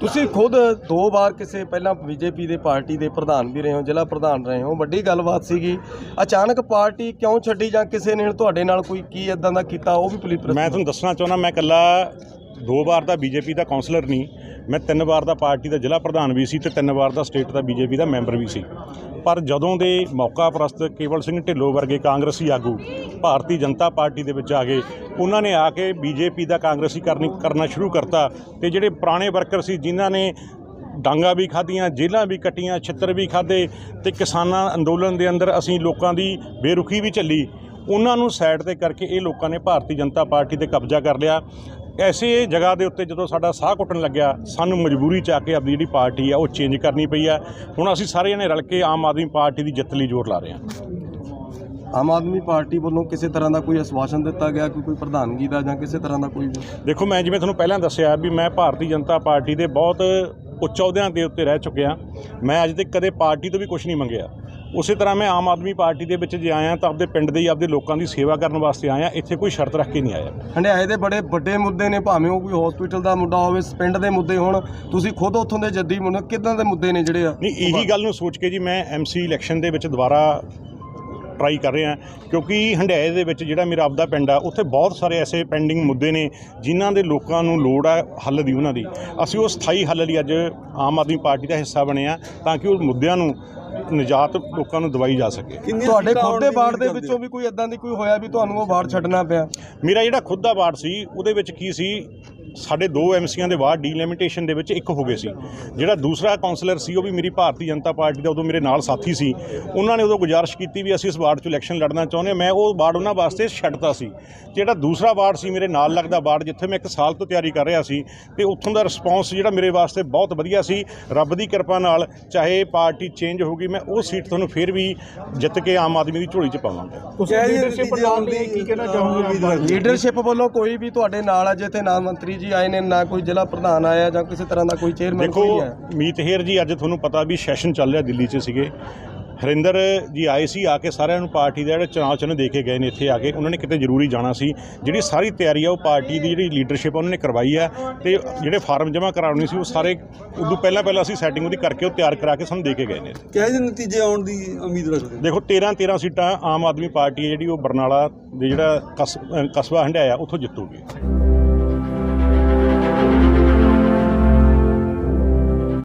ਤੁਸੀਂ ਖੁਦ ਦੋ ਵਾਰ ਕਿਸੇ ਪਹਿਲਾਂ ਬੀਜੇਪੀ ਦੇ ਪਾਰਟੀ ਦੇ ਪ੍ਰਧਾਨ ਵੀ ਰਹੇ ਹੋ, ਜ਼ਿਲ੍ਹਾ ਪ੍ਰਧਾਨ ਰਹੇ ਹੋ, ਵੱਡੀ ਗੱਲਬਾਤ ਸੀਗੀ। ਅਚਾਨਕ ਪਾਰਟੀ ਕਿਉਂ ਛੱਡੀ ਜਾਂ ਕਿਸੇ ਨੇ ਤੁਹਾਡੇ ਨਾਲ ਕੋਈ ਕੀ ਇਦਾਂ ਦਾ ਕੀਤਾ, ਉਹ ਵੀ ਪਲੀਜ਼ ਮੈਂ ਤੁਹਾਨੂੰ ਦੱਸਣਾ ਚਾਹੁੰਦਾ, ਮੈਂ ਇਕੱਲਾ ਦੋ ਵਾਰ ਦਾ ਬੀਜੇਪੀ ਦਾ ਕਾਉਂਸਲਰ ਨਹੀਂ ਮੈਂ ਤਿੰਨ ਵਾਰ ਦਾ ਪਾਰਟੀ ਦਾ ਜ਼ਿਲ੍ਹਾ ਪ੍ਰਧਾਨ ਵੀ ਸੀ ਤੇ ਤਿੰਨ ਵਾਰ ਦਾ ਸਟੇਟ ਦਾ ਬੀਜੇਪੀ ਦਾ ਮੈਂਬਰ ਵੀ ਸੀ। ਪਰ ਜਦੋਂ ਦੇ ਮੌਕਾ ਪ੍ਰਸਤ ਕੇਵਲ ਸਿੰਘ ਢਿੱਲੋਂ ਵਰਗੇ ਕਾਂਗਰਸੀ ਆਗੂ ਭਾਰਤੀ ਜਨਤਾ ਪਾਰਟੀ ਦੇ ਵਿੱਚ ਆ ਗਏ, ਉਹਨਾਂ ਨੇ ਆ ਕੇ ਬੀਜੇਪੀ ਦਾ ਕਾਂਗਰਸੀ ਕਰਨੀ ਕਰਨਾ ਸ਼ੁਰੂ ਕਰਤਾ ਤੇ ਜਿਹੜੇ ਪੁਰਾਣੇ ਵਰਕਰ ਸੀ ਜਿਨ੍ਹਾਂ ਨੇ ਡਾਂਗਾ ਵੀ ਖਾਧੀਆਂ, ਜੇਲ੍ਹਾਂ ਵੀ ਕੱਟੀਆਂ, ਛਿੱਤਰ ਵੀ ਖਾਦੇ ਤੇ ਕਿਸਾਨਾਂ ਅੰਦੋਲਨ ਦੇ ਅੰਦਰ ਅਸੀਂ ਲੋਕਾਂ ਦੀ ਬੇਰੁਖੀ ਵੀ ਝੱਲੀ, ਉਹਨਾਂ ਨੂੰ ਸਾਈਡ ਤੇ ਕਰਕੇ ਇਹ ਲੋਕਾਂ ਨੇ ਭਾਰਤੀ ਜਨਤਾ ਪਾਰਟੀ ਤੇ ਕਬਜ਼ਾ ਕਰ ਲਿਆ। ਐਸੇ ਜਗ੍ਹਾ ਦੇ ਉੱਤੇ ਜਦੋਂ ਸਾਡਾ ਸਾਹ ਘੁੱਟਣ ਲੱਗਿਆ ਸਾਨੂੰ ਮਜਬੂਰੀ ਚ ਆ ਕੇ ਆਪਣੀ ਜਿਹੜੀ ਪਾਰਟੀ ਆ ਉਹ ਚੇਂਜ ਕਰਨੀ ਪਈ ਆ। ਹੁਣ ਅਸੀਂ ਸਾਰੇ ਜਣੇ ਰਲ ਕੇ ਆਮ ਆਦਮੀ ਪਾਰਟੀ ਦੀ ਜਿੱਤ ਲਈ ਜ਼ੋਰ ਲਾ ਰਹੇ ਹਾਂ। ਆਮ ਆਦਮੀ ਪਾਰਟੀ ਵੱਲੋਂ ਕਿਸੇ ਤਰ੍ਹਾਂ ਦਾ ਕੋਈ ਆਸ਼ਵਾਸਨ ਦਿੱਤਾ ਗਿਆ ਕਿ ਕੋਈ ਪ੍ਰਧਾਨਗੀ ਦਾ ਜਾਂ ਕਿਸੇ ਤਰ੍ਹਾਂ ਦਾ ਕੋਈ? ਦੇਖੋ ਮੈਂ ਜਿਵੇਂ ਤੁਹਾਨੂੰ ਪਹਿਲਾਂ ਦੱਸਿਆ ਵੀ ਮੈਂ ਭਾਰਤੀ ਜਨਤਾ ਪਾਰਟੀ ਦੇ ਬਹੁਤ ਉੱਚ ਅਹੁਦਿਆਂ ਦੇ ਉੱਤੇ ਰਹਿ ਚੁੱਕਿਆ। ਮੈਂ ਅੱਜ ਤੱਕ ਕਦੇ ਪਾਰਟੀ ਤੋਂ ਵੀ ਕੁਝ ਨਹੀਂ ਮੰਗਿਆ। ਉਸੇ ਤਰ੍ਹਾਂ ਮੈਂ ਆਮ ਆਦਮੀ ਪਾਰਟੀ ਦੇ ਵਿੱਚ ਜੇ ਆਇਆ ਤਾਂ ਆਪਦੇ ਪਿੰਡ ਦੇ ਹੀ ਆਪਦੇ ਲੋਕਾਂ ਦੀ ਸੇਵਾ ਕਰਨ ਵਾਸਤੇ ਆਇਆ ਇੱਥੇ ਕੋਈ ਸ਼ਰਤ ਰੱਖ ਕੇ ਨਹੀਂ ਆਇਆ। ਹੰਡਿਆਏ ਦੇ ਬੜੇ ਵੱਡੇ ਮੁੱਦੇ ਨੇ ਭਾਵੇਂ ਉਹ ਕੋਈ ਹਸਪੀਟਲ ਦਾ ਮੁੱਦਾ ਹੋਵੇ ਪਿੰਡ ਦੇ ਮੁੱਦੇ ਹੋਣ ਤੁਸੀਂ ਖੁਦ ਉੱਥੋਂ ਦੇ ਜੱਦੀ ਮੁੰਡੇ ਕਿਦਾਂ ਦੇ ਮੁੱਦੇ ਨੇ ਜਿਹੜੇ ਆ? ਨਹੀਂ ਇਹੀ ਗੱਲ ਨੂੰ ਸੋਚ ਕੇ ਜੀ ਮੈਂ ਐਮਸੀ ਇਲੈਕਸ਼ਨ ਦੇ ਵਿੱਚ ਦੁਬਾਰਾ ਟਰਾਈ ਕਰ ਰਿਹਾ ਕਿਉਂਕਿ ਹੰਡਿਆਏ ਦੇ ਵਿੱਚ ਜਿਹੜਾ ਮੇਰਾ ਆਪਦਾ ਪਿੰਡ ਆ ਉੱਥੇ ਬਹੁਤ ਸਾਰੇ ਐਸੇ ਪੈਂਡਿੰਗ ਮੁੱਦੇ ਨੇ ਜਿਨ੍ਹਾਂ ਦੇ ਲੋਕਾਂ ਨੂੰ ਲੋੜ ਆ ਹੱਲ ਦੀ ਉਹਨਾਂ ਦੀ। ਅਸੀਂ ਉਹ ਸਥਾਈ ਹੱਲ ਲਈ ਅੱਜ ਆਮ ਆਦਮੀ ਪਾਰਟੀ ਦਾ ਹਿੱਸਾ ਬਣੇ ਆ ਤਾਂ ਕਿ ਉਹ ਮੁੱਦਿਆਂ ਨੂੰ ਨਿਜਾਤ ਲੋਕਾਂ ਨੂੰ ਦਵਾਈ ਜਾ ਸਕੇ। ਤੁਹਾਡੇ ਖੁਦ ਦੇ ਵਾਰਡ ਦੇ ਵਿੱਚੋਂ ਵੀ ਕੋਈ ਇਦਾਂ ਦੀ ਕੋਈ ਹੋਇਆ ਵੀ ਤੁਹਾਨੂੰ ਉਹ ਵਾਰਡ ਛੱਡਣਾ ਪਿਆ? ਮੇਰਾ ਜਿਹੜਾ ਖੁਦ ਦਾ ਵਾਰਡ ਸੀ ਉਹਦੇ ਵਿੱਚ ਕੀ ਸੀ? ਸਾਡੇ ਦੋ ਐਮਸੀਆਂ ਦੇ ਵਾਰਡ ਡੀਲਿਮਿਟੇਸ਼ਨ ਦੇ ਵਿੱਚ ਇੱਕ ਹੋ ਗਏ ਸੀ। ਜਿਹੜਾ ਦੂਸਰਾ ਕਾਉਂਸਲਰ ਸੀ ਉਹ ਵੀ ਮੇਰੀ ਭਾਰਤੀ ਜਨਤਾ ਪਾਰਟੀ ਦਾ ਉਦੋਂ ਮੇਰੇ ਨਾਲ ਸਾਥੀ ਸੀ। ਉਹਨਾਂ ਨੇ ਉਦੋਂ ਗੁਜ਼ਾਰਿਸ਼ ਕੀਤੀ ਵੀ ਅਸੀਂ ਇਸ ਵਾਰਡ 'ਚ ਇਲੈਕਸ਼ਨ ਲੜਨਾ ਚਾਹੁੰਦੇ ਹਾਂ। ਮੈਂ ਉਹ ਵਾਰਡ ਉਹਨਾਂ ਵਾਸਤੇ ਛੱਡਤਾ ਸੀ। ਜਿਹੜਾ ਦੂਸਰਾ ਵਾਰਡ ਸੀ ਮੇਰੇ ਨਾਲ ਲੱਗਦਾ ਵਾਰਡ ਜਿੱਥੇ ਮੈਂ ਇੱਕ ਸਾਲ ਤੋਂ ਤਿਆਰੀ ਕਰ ਰਿਹਾ ਸੀ ਤੇ ਉੱਥੋਂ ਦਾ ਰਿਸਪੌਂਸ ਜਿਹੜਾ ਮੇਰੇ ਵਾਸਤੇ ਬਹੁਤ ਵਧੀਆ ਸੀ। ਰੱਬ ਦੀ ਕਿਰਪਾ ਨਾਲ ਚਾਹੇ ਪਾਰਟੀ ਚੇਂਜ ਹੋ ਗਈ ਮੈਂ ਉਹ ਸੀਟ ਤੁਹਾਨੂੰ ਫਿਰ ਵੀ ਜਿੱਤ ਕੇ ਆਮ ਆਦਮੀ ਦੀ ਝੋਲੀ 'ਚ ਪਾਵਾਂਗਾ। ਤੁਸੀਂ ਲੀਡਰਸ਼ਿਪ ਬਣਾਉਣ ਦੀ ਕੀ ਕਹਿਣਾ ਚਾਹੋਗੇ? ਲੀਡਰਸ਼ਿਪ ਵੱਲੋਂ ਕੋਈ ਵੀ ਤੁਹਾਡੇ ਨਾਲ ਆ ਜਿੱਥੇ ਨਾ ਮੰਤਰੀ ਜੀ ਆਏ ਨੇ ਨਾ ਕੋਈ ਜ਼ਿਲ੍ਹਾ ਪ੍ਰਧਾਨ ਆਇਆ ਜਾਂ ਕਿਸੇ ਤਰ੍ਹਾਂ ਦਾ ਕੋਈ ਚੇਅਰਮੈਨ ਕੋਈ ਦੇਖੋ ਨਹੀਂ ਆਇਆ। ਮੀਤ ਹੇਰ ਜੀ ਅੱਜ ਤੁਹਾਨੂੰ ਪਤਾ ਵੀ ਸੈਸ਼ਨ ਚੱਲ ਰਿਹਾ ਦਿੱਲੀ 'ਚ ਸੀਗੇ। ਹਰਿੰਦਰ ਜੀ ਆਏ ਸੀ ਆ ਕੇ ਸਾਰਿਆਂ ਨੂੰ ਪਾਰਟੀ ਦਾ ਜਿਹੜਾ ਚੁਣਾਵ ਚਿੰਨ੍ਹ ਦੇ ਕੇ ਗਏ ਨੇ ਇੱਥੇ ਆ ਕੇ। ਉਹਨਾਂ ਨੇ ਕਿਤੇ ਜ਼ਰੂਰੀ ਜਾਣਾ ਸੀ। ਜਿਹੜੀ ਸਾਰੀ ਤਿਆਰੀ ਆ ਉਹ ਪਾਰਟੀ ਦੀ ਜਿਹੜੀ ਲੀਡਰਸ਼ਿਪ ਉਹਨਾਂ ਨੇ ਕਰਵਾਈ ਆ। ਤੇ ਜਿਹੜੇ ਫਾਰਮ ਜਮ੍ਹਾਂ ਕਰਾਉਣੇ ਸੀ ਉਹ ਸਾਰੇ ਉਦੋਂ ਪਹਿਲਾਂ ਪਹਿਲਾਂ ਅਸੀਂ ਸੈਟਿੰਗ ਉਹਦੀ ਕਰਕੇ ਉਹ ਤਿਆਰ ਕਰਾ ਕੇ ਸਾਨੂੰ ਦੇ ਕੇ ਗਏ ਨੇ। ਕਿਹੋ ਜਿਹੇ ਨਤੀਜੇ ਆਉਣ ਦੀ ਉਮੀਦ ਰੱਖਦੇ ਦੇਖੋ 13 13 ਸੀਟਾਂ ਆਮ ਆਦਮੀ ਪਾਰਟੀ ਹੈ ਜਿਹੜੀ ਉਹ ਬਰਨਾਲਾ ਦੇ ਜਿਹੜਾ ਕਸਬਾ ਹੰਡਾਇਆ ਉੱਥੋਂ ਜਿੱਤੂਗੀ। Música